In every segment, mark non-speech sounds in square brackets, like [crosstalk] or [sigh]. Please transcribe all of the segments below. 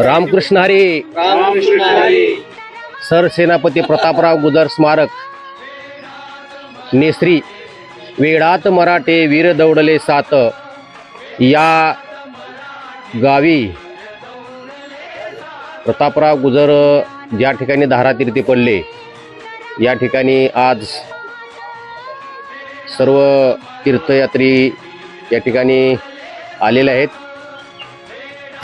रामकृष्ण हरी. सरसेनापती प्रतापराव गुजर स्मारक. नेसरी. वेळात मराठे वीर दौडले सात. या गावी प्रतापराव गुजर ज्या ठिकाणी धारातीर्थी पडले या ठिकाणी आज सर्व तीर्थयात्री या ठिकाणी आलेले आहेत.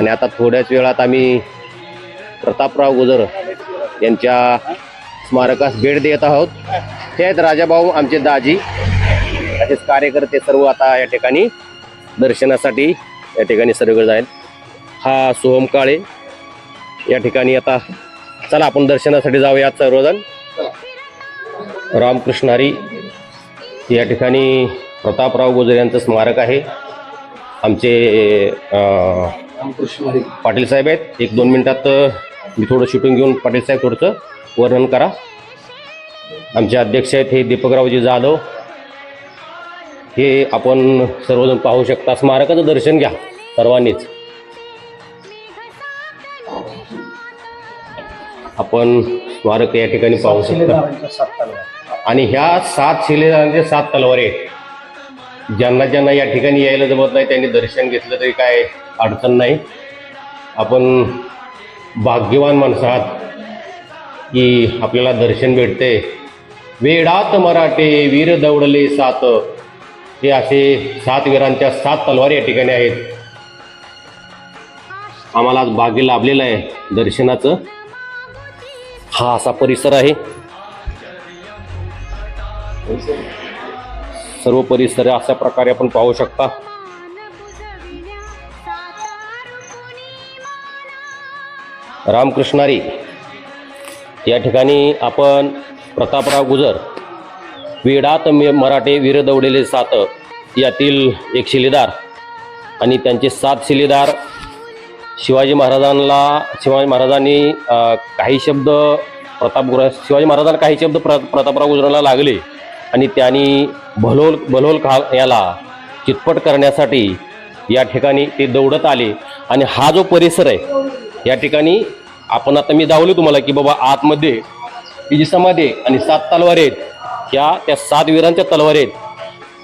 आणि आता थोड्याच वेळात आम्ही प्रतापराव गुजर यांच्या स्मारकास भेट देत आहोत. ते आहेत राजाभाऊ आमचे दाजी. तसेच कार्यकर्ते सर्व आता या ठिकाणी दर्शनासाठी या ठिकाणी सर्वजण आहेत हा सोहम काळे. या ठिकाणी आता चला आपण दर्शनासाठी जाऊयात सर्वजण. रामकृष्ण हरी या ठिकाणी प्रतापराव गुजर यांचं स्मारक आहे. आमचे पाटील साहेब आहेत. एक दोन मिनिटात मी थोडं शूटिंग घेऊन पाटील साहेब थोडंसं वर्णन करा. आमचे अध्यक्ष आहेत हे दीपकरावजी जाधव. हे आपण सर्वजण पाहू शकता. स्मारकाचं दर्शन घ्या सर्वांनीच. आपण स्मारक या ठिकाणी पाहू शकता. आणि ह्या सात शिलेदारांचे सात तलवारी आहेत. ज्यांना ज्यांना या ठिकाणी यायला जमत नाही त्यांनी दर्शन घेतलं तरी काय? अडचण नाही. आपण भाग्यवान माणसं आहात की आपल्याला दर्शन भेटते. वेडात मराठे वीर दौडले सात. हे असे सात वीरांच्या सात तलवारी या ठिकाणी आहेत. आम्हाला आज भाग्य लाभलेलं आहे दर्शनाचं. हा असा परिसर आहे. सर्व परिसर अशा प्रकारे आपण पाहू शकता. रामकृष्णारी. या ठिकाणी आपण प्रतापराव गुजर वेडात मे- मराठे वीर दौडलेले सात यातील एक शिलेदार आणि त्यांचे सात शिलेदार शिवाजी महाराजांना शिवाजी महाराजांनी काही शब्द प्रताप शिवाजी महाराजांना काही शब्द प्र प्रतापराव गुजराला लागले आणि त्यांनी भलोल भलोल खा याला चितपट करण्यासाठी या ठिकाणी ते दौडत आले. आणि हा जो परिसर आहे या ठिकाणी आपण आता मी दावलो तुम्हाला की बाबा आतमध्ये ही जी समाधी आहे आणि सात तलवारी आहेत ह्या त्या सात वीरांच्या तलवारी आहेत.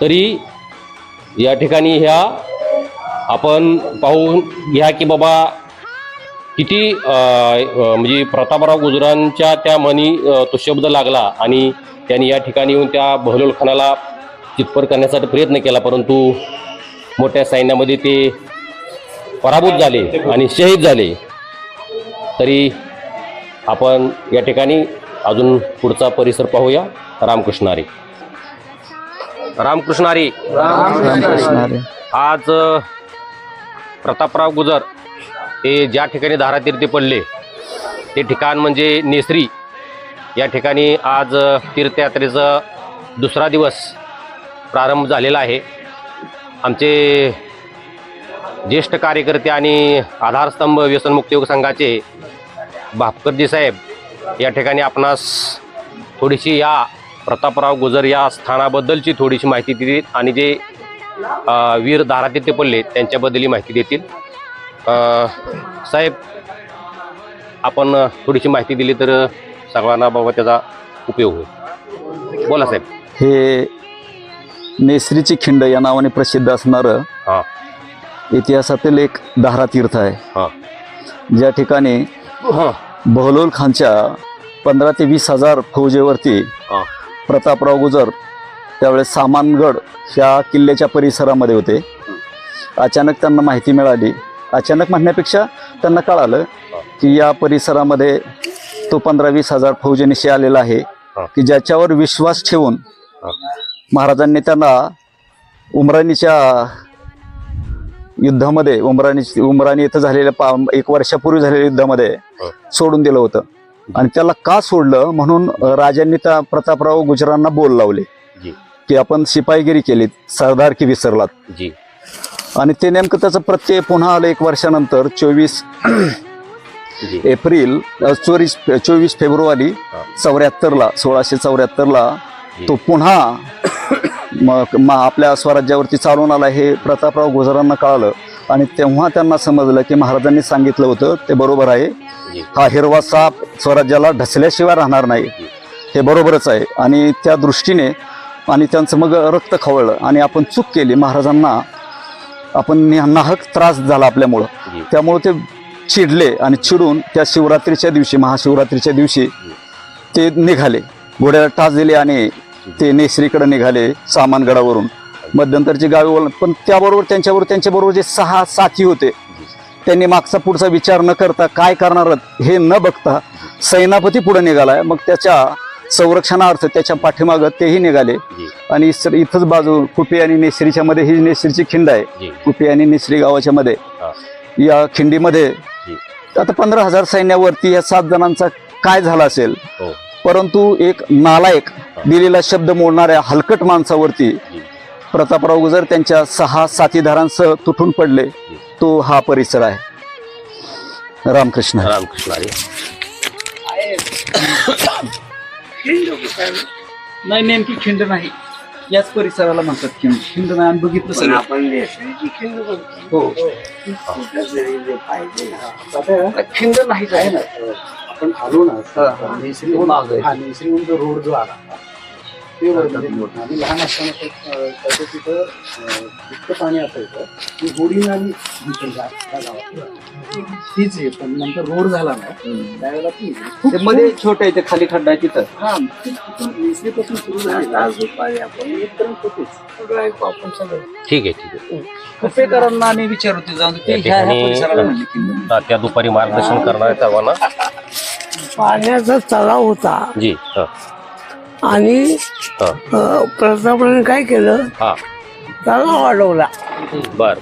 तरी या ठिकाणी ह्या आपण पाहून घ्या की बाबा किती म्हणजे प्रतापराव गुजरांच्या त्या मनी तो शब्द लागला आणि त्यांनी या ठिकाणी येऊन त्या बहलोल खानाला चितपर करण्यासाठी प्रयत्न केला परंतु मोठ्या सैन्यामध्ये ते पराभूत झाले आणि शहीद झाले. तरी आपण या ठिकाणी अजून पुढचा परिसर पाहूया. रामकृष्णारी. रामकृष्णारी. रामकृष्णारे. आज प्रतापराव गुजर हे ज्या ठिकाणी धारातीर्थी पडले ते ठिकाण म्हणजे नेसरी. या ठिकाणी आज तीर्थयात्रेचा दुसरा दिवस प्रारंभ झालेला आहे. आमचे ज्येष्ठ कार्यकर्ते आणि आधारस्तंभ व्यसनमुक्त योग संघाचे भापकरजी साहेब या ठिकाणी आपणास थोडीशी या प्रतापराव गुजर या स्थानाबद्दलची थोडीशी माहिती दिली आणि जे वीर धारातीर्थी पडले त्यांच्याबद्दलही माहिती देतील. साहेब आपण थोडीशी माहिती दिली तर सर्वांना बाबा त्याचा उपयोग होईल. बोला साहेब. हे नेसरीची खिंड या नावाने प्रसिद्ध असणारं हां. इतिहासातील एक धारा तीर्थ आहे. ज्या ठिकाणी बहलोल खानच्या पंधरा ते वीस हजार फौजेवरती प्रतापराव गुजर त्यावेळेस सामानगड ह्या किल्ल्याच्या परिसरामध्ये होते. अचानक त्यांना माहिती मिळाली. अचानक म्हणण्यापेक्षा त्यांना कळालं की या परिसरामध्ये तो पंधरा वीस हजार फौजेनिशी आलेला आहे की ज्याच्यावर विश्वास ठेवून महाराजांनी त्यांना उमराणीच्या युद्धामध्ये उमराणी उमराणी इथं झालेल्या पा एक वर्षापूर्वी झालेल्या युद्धामध्ये हं. सोडून दिलं होतं. आणि त्याला का सोडलं? म्हणून राजांनी त्या प्रतापराव गुजरांना बोल लावले. की आपण शिपाईगिरी केली सरदार की विसरलात आणि ते नेमकं त्याचं प्रत्यय पुन्हा आलं एक वर्षानंतर चोवीस एप्रिल चोवीस चोवीस फेब्रुवारी चौऱ्याहत्तरला सोळाशे चौऱ्याहत्तरला. तो पुन्हा मग म- आपल्या स्वराज्यावरती चालून आला हे प्रतापराव गुजरांना कळालं. आणि तेव्हा त्यांना समजलं की महाराजांनी सांगितलं होतं ते बरोबर आहे. हा हिरवा साप स्वराज्याला ढसल्याशिवाय राहणार नाही. हे बरोबरच आहे. आणि त्या दृष्टीने आणि त्यांचं मग रक्त खवळलं आणि आपण चूक केली. महाराजांना आपण नाहक त्रास झाला आपल्यामुळं. त्यामुळं ते चिडले आणि चिडून त्या शिवरात्रीच्या दिवशी महाशिवरात्रीच्या दिवशी ते निघाले. घोड्याला टाच दिले आणि ते नेसरीकडे निघाले सामानगडावरून मध्यंतरची गावी ओलांड पण त्याबरोबर त्यांच्याबरोबर त्यांच्याबरोबर जे सहा साथी होते त्यांनी मागचा पुढचा विचार न करता काय करणार हे न बघता सेनापती पुढे निघालाय. मग त्याच्या संरक्षणार्थ त्याच्या पाठीमागं तेही निघाले. आणि इथंच बाजू कुपे आणि नेसरीच्या मध्ये ही नेसरीची खिंड आहे. कुपे आणि नेसरी गावाच्या मध्ये. या खिंडीमध्ये आता पंधरा हजार सैन्यावरती या सात जणांचा काय झाला असेल? हो. परंतु एक नालायक दिलेला शब्द मोडणाऱ्या हलकट माणसावरती प्रतापराव गुजर त्यांच्या सहा साथीदारांसह तुटून पडले. तो हा परिसर आहे. रामकृष्ण. रामकृष्ण नाही नेमकी खिंड नाही. याच परिसराला म्हणतात खिंड. खिंड नाही आणि बघितलं सगळं. आपण खिंड हो. कुठं जरी जे पाहिजे ना. आता खिंड नाहीच आहे ना. आपण आलो ना हा. नेसरीहून हा नेसरीहून जो रोड जो आला ते. आम्ही लहान असताना त्याचं तिथं इतकं पाणी असायचं. की होडीनं आम्ही त्या गावात. तीच आहे पण नंतर रोड झाला ना त्यावेळेला ती ते मध्ये छोटे आहे ते खाली खड्डा आहे तिथं. हा नेसरीपासून सुरू झाली. आपण सगळं ठीक आहे ठीक आहे. कुपेकरांना आम्ही विचारू ते जाऊन ते या ह्या ह्या ठिकाणी परिसराला म्हणले खिंड तात्या दुपारी मार्गदर्शन करणार आहे सर्वांना पाण्याचा तलाव होता. जी हा. आणि हा. अ, प्रतापने काय केलं? हा. तलाव वाढवला. बर.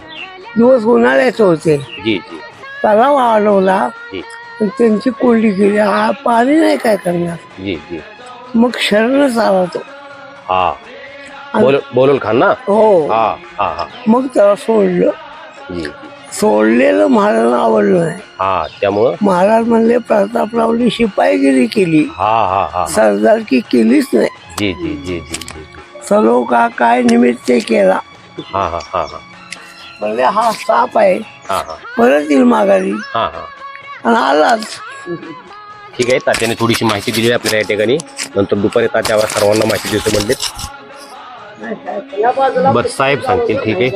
दिवस उन्हाळ्याचे होते. जी जी. तलाव वाढवला. जी. आणि त्यांची कोंडी केली. हा पाणी नाही काय करणार. जी जी. मग शरणच आला तो हा बोल बोलून खान ना? हो. हा हा हा. मग त्याला सोडलं. जी जी. सोडलेलं महाराजांना आवडलं नाही. हा त्यामुळं? महाराज म्हणले प्रतापरावनी शिपाईगिरी केली. हा हा हा सरदारकी केलीच नाही. जी जी जी जी जी सलोका काय निमित्त ते केला? हा हा हा हा. म्हणले हा साप आहे. हा हा. परत येईल माघारी. हा हा. आणि आलाच. ठीक आहे तात्याने थोडीशी माहिती दिली आहे आपल्याला या ठिकाणी. नंतर दुपारी तात्यावर सर्वांना माहिती देतो म्हणले. बर साहेब सांगतील ठीक आहे.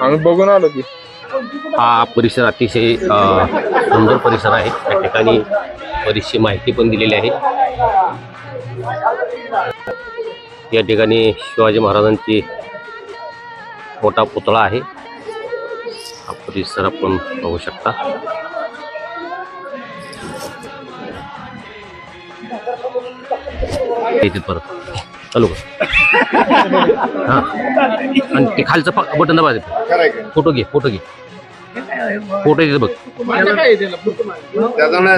आम्ही बघून आलो की. हा परिसर अतिशय सुंदर परिसर आहे. त्या ठिकाणी बरीचशी माहिती पण दिलेली आहे. या ठिकाणी शिवाजी महाराजांची मोठा पुतळा आहे. हा परिसर आपण बघू शकता. परत चालू कर. [laughs] हा. आणि ते खालचं बटन दाबा फोटो घे फोटो घे. फोटो येते बघ.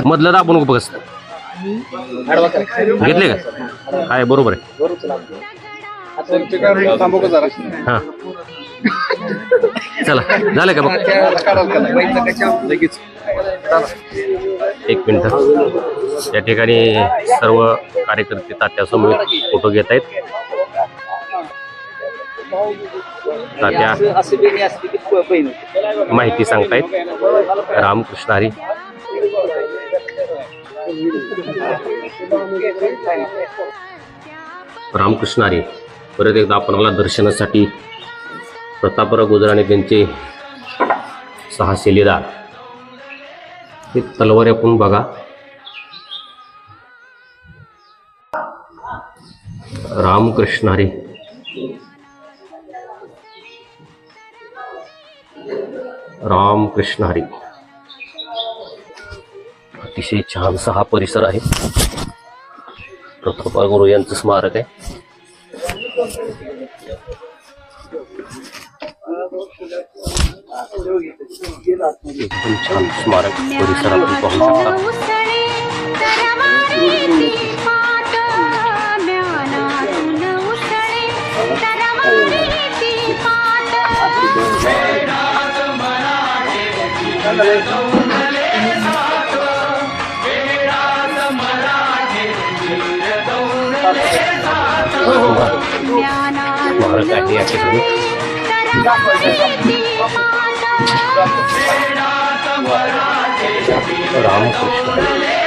मधलं दाबू नको बघस घेतले का? काय बरोबर आहे. हा. चला झालं का बघ? एक मिनटं. या ठिकाणी सर्व कार्यकर्ते तात्यासमोर फोटो घेत आहेत. तात्या माहिती सांगतायत. रामकृष्ण हरी. रामकृष्ण हरी परत एकदा आपणाला दर्शनासाठी प्रतापराव गुजराने त्यांचे सहा शेलेदार हे तलवार आपण बघा. रामकृष्ण हरी. रामकृष्ण हरी. अतिशय छानसा हा परिसर आहे. प्रतापा गुरु यांचं स्मारक आहे. एकदम छान स्मारक परिसर आपण पाहू शकता स्मारक आहे या ठिकाणी मराठी पाट रामकृष्ण.